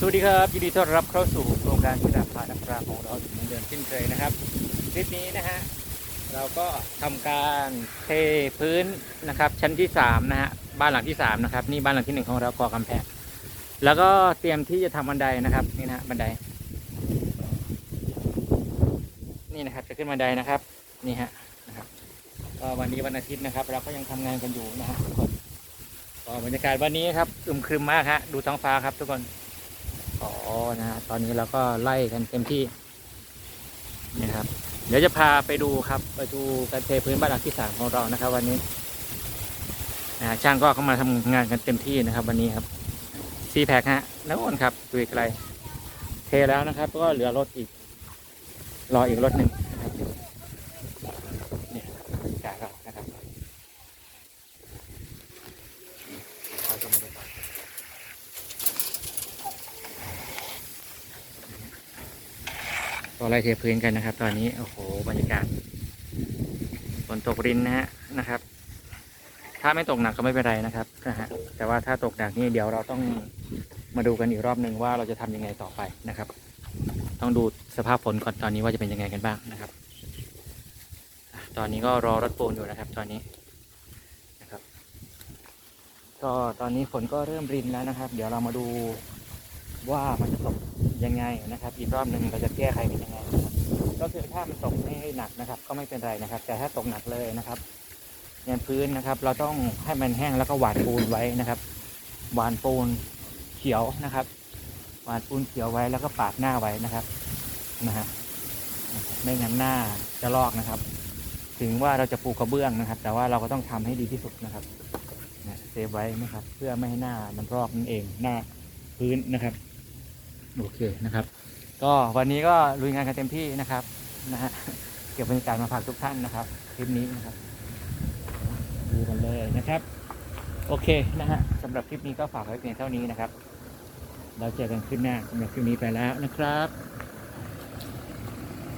สวัสดีครับยินดีต้อนรับเข้าสู่โครงการพิทักษ์พานักปราของเราอีกเหมือนเดิมเช่นเคยนะครับคลิปนี้นะฮะเราก็ทำการเทพื้นนะครับ ชั้นที่สามนะฮะบ้านหลังที่สามนะครับนี่บ้านหลังที่หนึ่งของเราก่อกำแพงแล้วก็เตรียมที่จะทำบันไดนะครับนี่นะฮะบันได นี่นะครับจะขึ้นบันไดนะครับนี่ฮะนะครับก็วันนี้วันอาทิตย์นะครับ เราก็ยังทำงานกันอยู่นะฮะทุกคนก็บรรยากาศวันนี้ครับอึมครึมมากฮะดูท้องฟ้าครับทุกคน อ๋อนะฮะตอนนี้เราก็ไล่กันเต็มที่นะครับ เดี๋ยวจะพาไปดูครับไปดูการเทพื้นบ้านหลังที่สามของเรานะครับ วันนี้นะช่างก็เข้ามาทำงานกันเต็มที่นะครับ วันนี้ครับซีแพคฮะนักอ้นครับดูไกลเทแล้วนะครับ ก็เหลือรถอีก รออีกรถหนึ่งนะครับเนี่ยจ่ายเรานะครับเข้าชมบรรยากาศ ก็ไล่เทพื้นกันนะครับ ตอนนี้โอ้โหบรรยากาศฝนตกรินนะฮะนะครับ ถ้าไม่ตกหนักก็ไม่เป็นไรนะครับนะฮะแต่ว่าถ้าตกหนักนี่เดี๋ยวเราต้องมาดูกันอีกรอบหนึ่งว่าเราจะทำยังไงต่อไปนะครับ ต้องดูสภาพฝนก่อนตอนนี้ว่าจะเป็นยังไงกันบ้างนะครับ ตอนนี้ก็รอรถปูนอยู่นะครับ ตอนนี้นะครับ ก็ตอนนี้ฝนก็เริ่มรินแล้วนะครับ เดี๋ยวเรามาดูว่ามันจะตก ยังไงนะครับ อีกรอบหนึ่งเราจะแก้ไขกันยังไง ก็คือถ้ามันตกไม่หนักนะครับ ก็ไม่เป็นไรนะครับ แต่ถ้าตกหนักเลยนะครับเนียนพื้นนะครับ เราต้องให้มันแห้งแล้วก็หวานปูนไว้นะครับ หวานปูนเขียวนะครับ หวานปูนเขียวไว้แล้วก็ปาดหน้าไว้นะครับนะฮะไม่งั้นหน้าจะลอกนะครับ ถึงว่าเราจะปูกระเบื้องนะครับ แต่ว่าเราก็ต้องทำให้ดีที่สุดนะครับนะเซฟไว้นะครับ เพื่อไม่ให้หน้ามันลอกนั่นเองหน้าพื้นนะครับ โอเคนะครับ ก็วันนี้ก็ลุยงานกันเต็มที่นะครับนะฮะเก็บบรรยากาศมาฝากทุกท่านนะครับคลิปนี้นะครับดูกันเลยนะครับ โอเคนะฮะสำหรับคลิปนี้ก็ฝากไว้เพียงเท่านี้นะครับ เราเจอกันคลิปหน้าสำหรับคลิปนี้ไปแล้วนะครับ